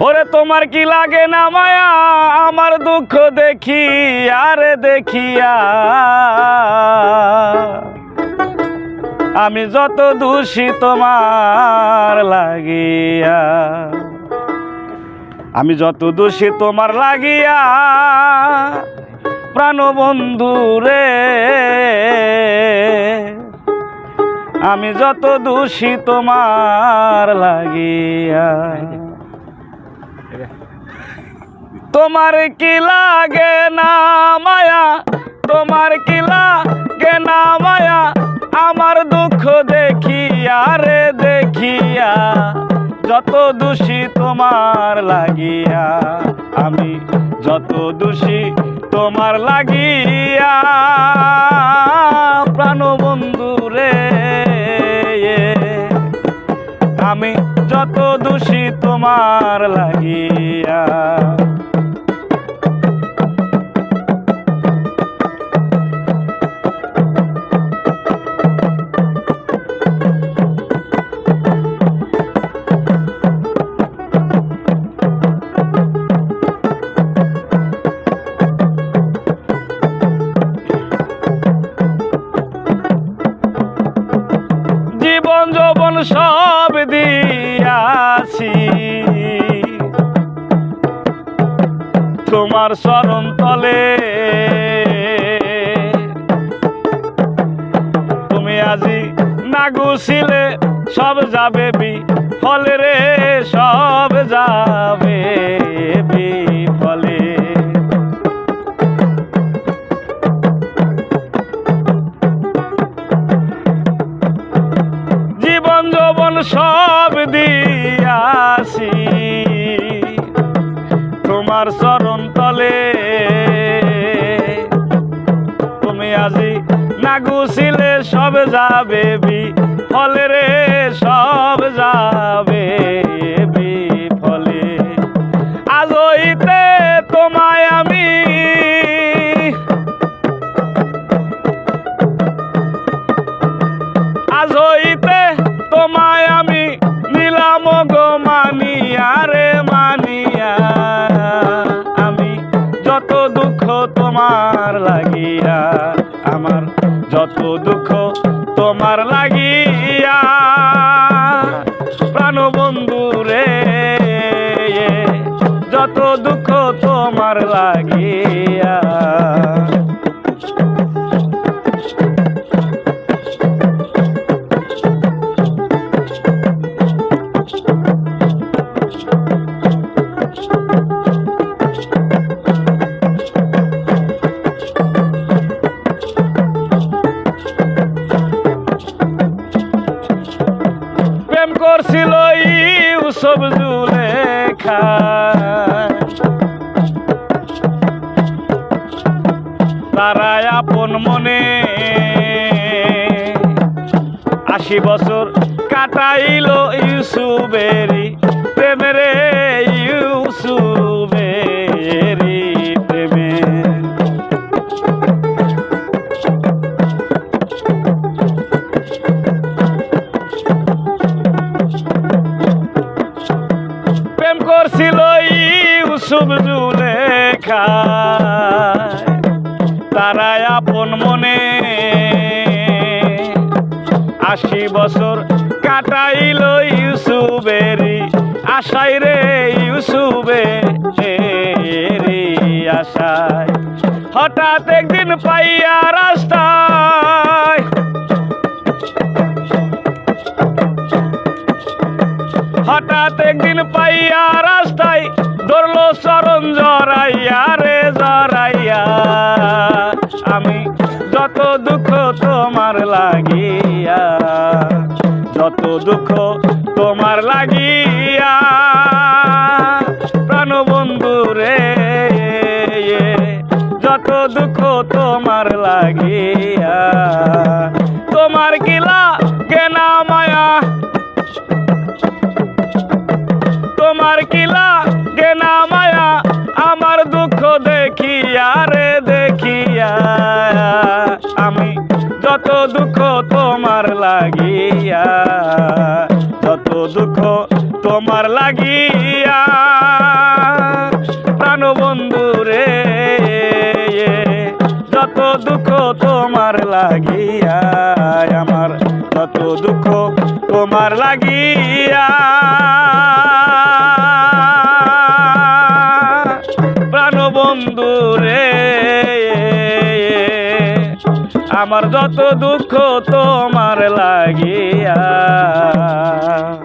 ওরে তোমার কি লাগে না মায়া? আমার দুঃখ দেখি আর দেখিয়া। আমি যত দোষী তোমার লাগিয়া। আমি যত দোষী তোমার লাগিয়া। প্রাণবন্ধু রে। আমি যত দোষী তোমার লাগিয়া। তোমার কি লাগে না মায়া? তোমার কি লাগে না মায়া? আমার দুঃখ দেখিয়া রে দেখিয়া, যত দোষী তোমার লাগিয়া, আমি যত দোষী তোমার লাগিয়া যত দোষী তোমার লাগিয়া। সব দিয়াছি তোমার স্মরণ তলে। তুমি আজি না গুছিলে সব যাবে বি, ফলে রে সব যাবে বি, ফলে। জীবন যৌবন সব দিয়াছি তলে তুমি আজি না গুছিলে সব যাবে বি ফলে রে সব যাবে। যত দুঃখ তোমার লাগিয়া, আমার যত দুঃখ তোমার লাগিয়া প্রাণবন্ধু রে যত দুঃখ তোমার লাগিয়া ইউসব জুলেখা তারাই আপন মনে আশি বছর কাটাইল ইউসুবেরি প্রেমেরে প্রেম করছিল ইউসুফ জুলেখা। তারাই আপন মনে আশি বছর কাটাইল ইউসুফেরি আশাই রে ইউসুফে আশায়। হঠাৎ একদিন পাইয়া যত দুঃখ তোমার লাগিয়া। প্রাণবন্ধু রে যত দুঃখ তোমার লাগিয়া। দুঃখ তোমার লাগিয়া প্রাণবন্ধু রে। যত দুঃখ তোমার লাগিয়া, আমার তত দুঃখ তোমার লাগিয়া। প্রাণবন্ধু রে, আমার যত দুঃখ তোমার লাগিয়া।